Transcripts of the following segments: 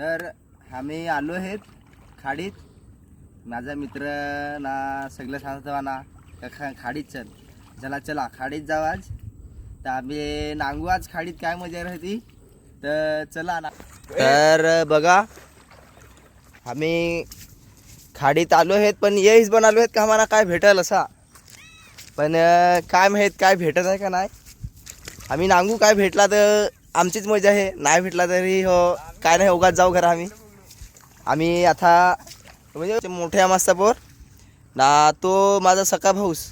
तर आम्ही आलो आहेत खाडीत. माझा मित्र ना सगळं सांगत ना खा खाडीत चल. चला चला खाडीत जाऊ आज. तर आम्ही नांगू आज खाडीत काय मजा राहती. तर चला ना. तर बघा आम्ही खाडीत आलो आहेत पण येईच पण आलो आहेत का आम्हाला काय भेटल असा? पण काय माहीत काय भेटत आहे का नाही. आम्ही नांगू काय भेटला तर आमचीच मजा आहे. नाही भेटला तरी हो काय नाही उगाच जाऊ घरा आम्ही. आम्ही आता म्हणजे मोठ्या मास्ता पोर ना तो माझा सका भाऊस.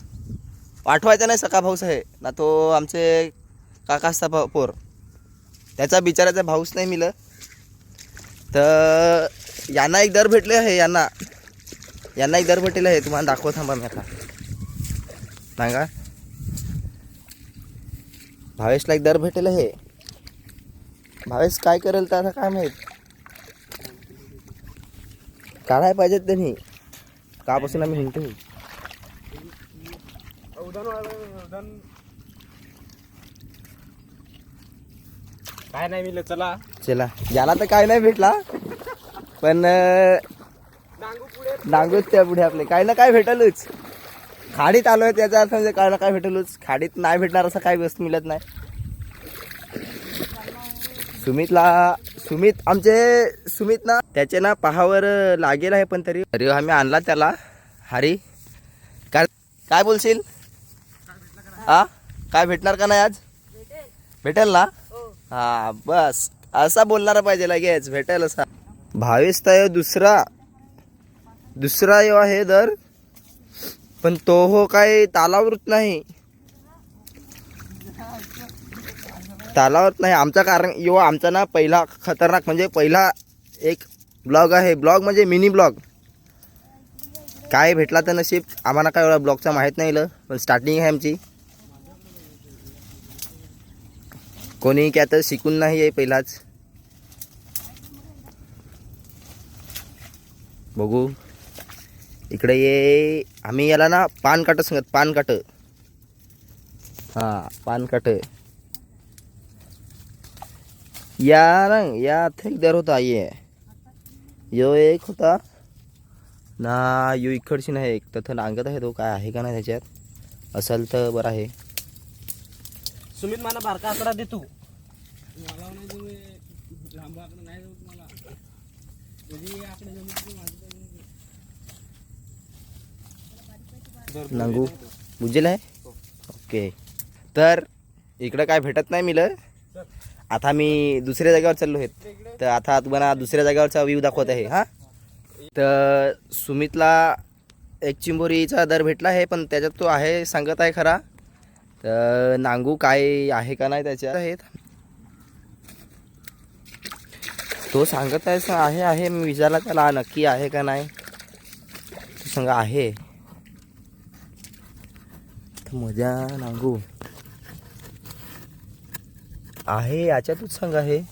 आठवायचा नाही सका भाऊस आहे ना तो आमचे काकाचा भा पोर. त्याचा बिचाराचा भाऊस नाही मिलं तर यांना एक दर भेटले आहे यांना. यांना एक दर भेटलेलं आहे तुम्हाला दाखव थांबा मी आता. सांगा. भावेशला एक दर भेटेल आहे. भावेश काय करेल तर आता काय माहीत? काढाय पाहिजेत त्यांनी. कापासून आम्ही हिंडतो. काय नाही मिळलं चला. चला. याला तर काय नाही भेटला पण अं, नांगूच त्या पुढे आपले. काय ना काय भेटलच. खाडीत आलोय त्याचा अर्थ म्हणजे काय ना काय भेटलच. खाडीत नाही भेटणार असं काही वस्तू मिळत नाही. सुमितला सुमित आमचे सुमित ना त्याचे ना पहावर लागेल आहे पण तरी. तरी आम्ही आणला त्याला. हरी काय काय बोलशील? हा काय भेटणार का नाही आज? भेटेल ना? हा बस. असा बोलणारा पाहिजे लगेच. भेटेल असा. भावेश तर हो दुसरा. दुसरा यो आहे दर. पण तो हो काय तालावृत नाही. तालावृत नाही आमचा कारण युवा आमचा ना पहिला खतरनाक म्हणजे पहिला एक ब्लॉग आहे. ब्लॉग म्हणजे मिनी ब्लॉग. काय भेटला तर नशीब आम्हाला काय एवढा ब्लॉगचा माहीत नाही पण स्टार्टिंग आहे आमची. कोणी काय तर शिकून नाही आहे पहिलाच. बघू. इकडे ये आम्ही याला ना पान काट सांगत पान काट हां पान काट या ना या एक दर होता ये. यो एक होता. ना यो इकडची नाही एक तथं नांगत आहे तो काय आहे का नाही त्याच्यात? असेल तर बरं आहे. सुमित मला बारका आकडा दे तू. नांगू बुजेल आहे? ओके. तर इकडं काय भेटत नाही मिलं? आता मी दुसऱ्या जागेवर चाललो आहेत तर आता तुम्हाला दुसऱ्या जागेवरचा व्ह्यू दाखवत आहे हां? तर सुमितला एक चिंबोरीचा दर भेटला आहे पण त्याच्यात तो आहे सांगत आहे खरा. तर नांगू काय आहे का नाही त्याच्यात? आहेत. तो सांगत आहे सा- आहे आहे. मी विचारला त्याला नक्की आहे का नाही. तो सांगा आहे. मजा नांगू. आहे याच्यातच सांगा आहे.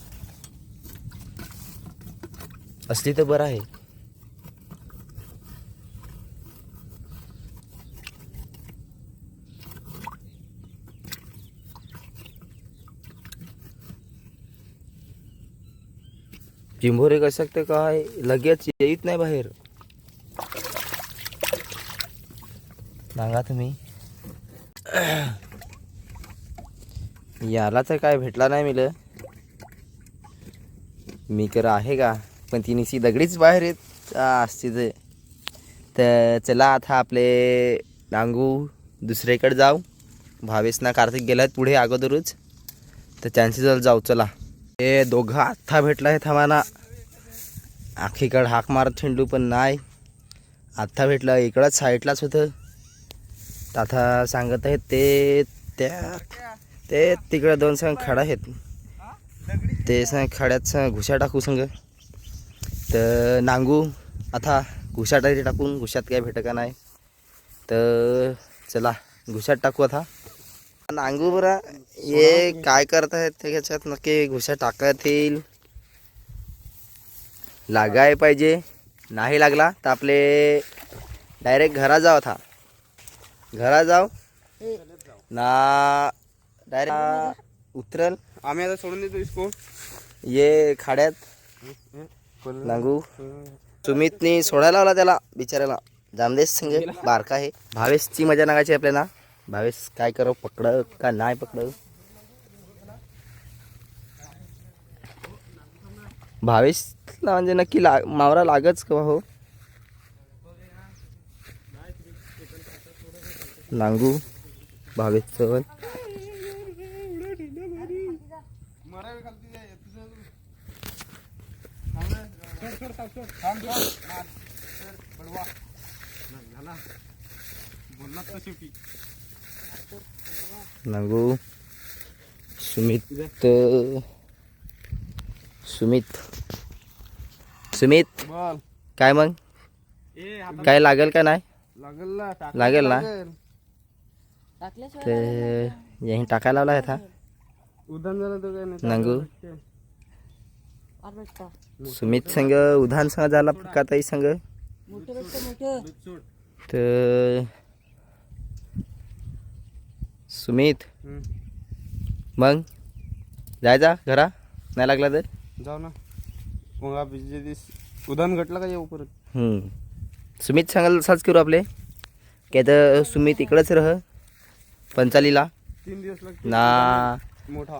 असली तर बरं आहे. चिंभोरे कसं ते काय? लगेच येत नाही बाहेर. सांगा तुम्ही. याला तर काय भेटला नाही मिलं. मी कर आहे का? पण ती निशी दगडीच बाहेर येत असते ते तर चला आता आपले डांगू दुसरीकडे जाऊ. भावेशना कार्तिक गेलात पुढे अगोदरच. तर त्यांच्याजवळ जाऊ चला. हे दोघं आत्ता भेटला आहे थांबाना आखीकडं हाक मारत ठेंडू पण नाही. आत्ता भेटलं इकडंच साईडलाच होतं. आता सांगत आहेत ते त्या ते तिकडे दोन संग खडा आहेत. ते संग खड्यात संग घुशा टाकू संग. तर नांगू आता घुशाट टाकून घुशात काय भेटत का नाही. तर चला घुशात टाकू आता. नांगू बरा हे काय करत आहेत त्याच्यात नक्की घुशा टाकत येईल. लागाय पाहिजे. नाही लागला तर आपले डायरेक्ट घरा जाऊ आता. घरा जाऊ ना डायरेक्ट उतरल. आम्ही आता सोडून देतो इसको. ये खाड्यात. नांगू सुमितनी सोडायला लावला त्याला बिचाऱ्याला. जामदेश संघ बारका आहे. भावेशची मजा नागायची आपल्याला. भावेश काय करो पकड का नाही पकड भावेशला म्हणजे नक्की लाग मावरा लागच का हो? नांगू भावेश चवल नांगू. सुमित सुमित. सुमित बोल काय मग? ए काय लागेल का नाही? लागेल ना? टाक लागेल ना? ते यही टाकायला लावला आहे था. नांगू. सुमित संघ उधान संघ झाला ताई संघ. तर सुमित. मग? जायचा घरा. नाही लागला तर? जाऊ ना. मग दिस उदान घटलं का येऊ परत. सुमित सांगाल तसाच करू आपले. काय तर सुमित इकडंच रह. पंचालीला. तीन दिवस ना. मोठा.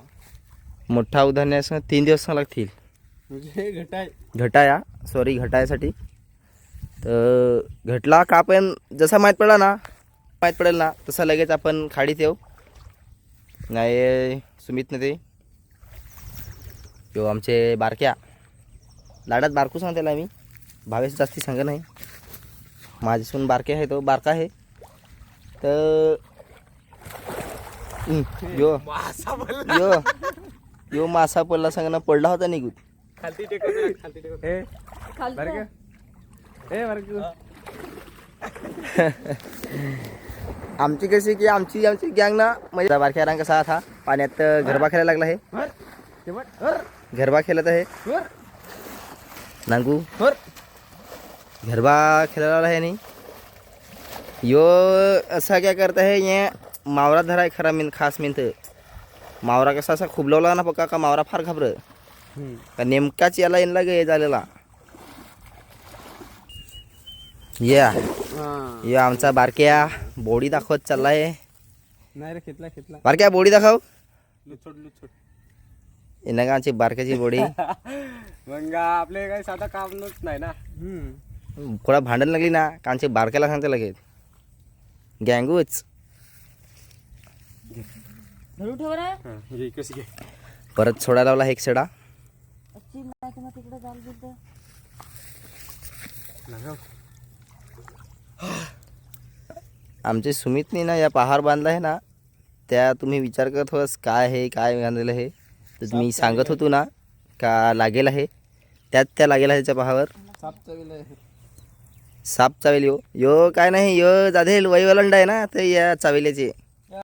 मोठा उधारण्यास तीन दिवस लागतील. घटाय. घटाया सॉरी घटायासाठी. तर घटला का आपण जसा माहीत पडला ना माहीत पडेल ना तसा लगेच आपण खाडीत येऊ नाही सुमितनं ते. यो आमचे बारक्या. लाडात बारकू सांग त्याला मी. भावेश जास्ती सांग नाही. माझ्यासून बारके आहे तो बारका आहे. तर यो. यो यो मासा पडला सांग पडला होता निघून. खालती टेकत खालती टेकत बरं का ए बरं का आमची कशी की आमची आमची गँग ना म्हणजे बारक्या रंग कसा था पाण्यात गरबा खेळायला लागला वर गरबा खेळत आहे. नांगू. गरबा खेळायला लागला आहे नाही यो असा काय करत आहे ये मावरा धरा खरा मिन खास मिनत मावरा कसा असा खुबलवला ना पक्का का मावरा फार घाबर. का नेमकाच याला येणला गे झालेला. या. हा. या आमचा बारक्या बोडी दाखवत चाललाय. नाही रे खेतला खेतला बारक्या बोडी दाखव. लुचोड लुचोड. येणं का आमची बारक्याची बोडी. मग आपले काही साधा कामच नाही ना. हम्म. थोडा भांडण लागली ना कांचे बारक्याला सांगते लगेच. गँगूच. हा, हे परत सोडायला लावला एक सेडा मग तिकडे जाल तिथं. आमचे सुमितनी ना या पहार बांधला आहे ना त्या तुम्ही विचार करत होस काय आहे काय बांधलेलं आहे? तर मी सांगत होतो ना का लागेल आहे? त्यात त्या लागेल आहे त्याच्या पहावर. साप चवीला साप चावेल यो. यो काय नाही यो जाधेल वैवलंड आहे ना तर या चावेल्याचे.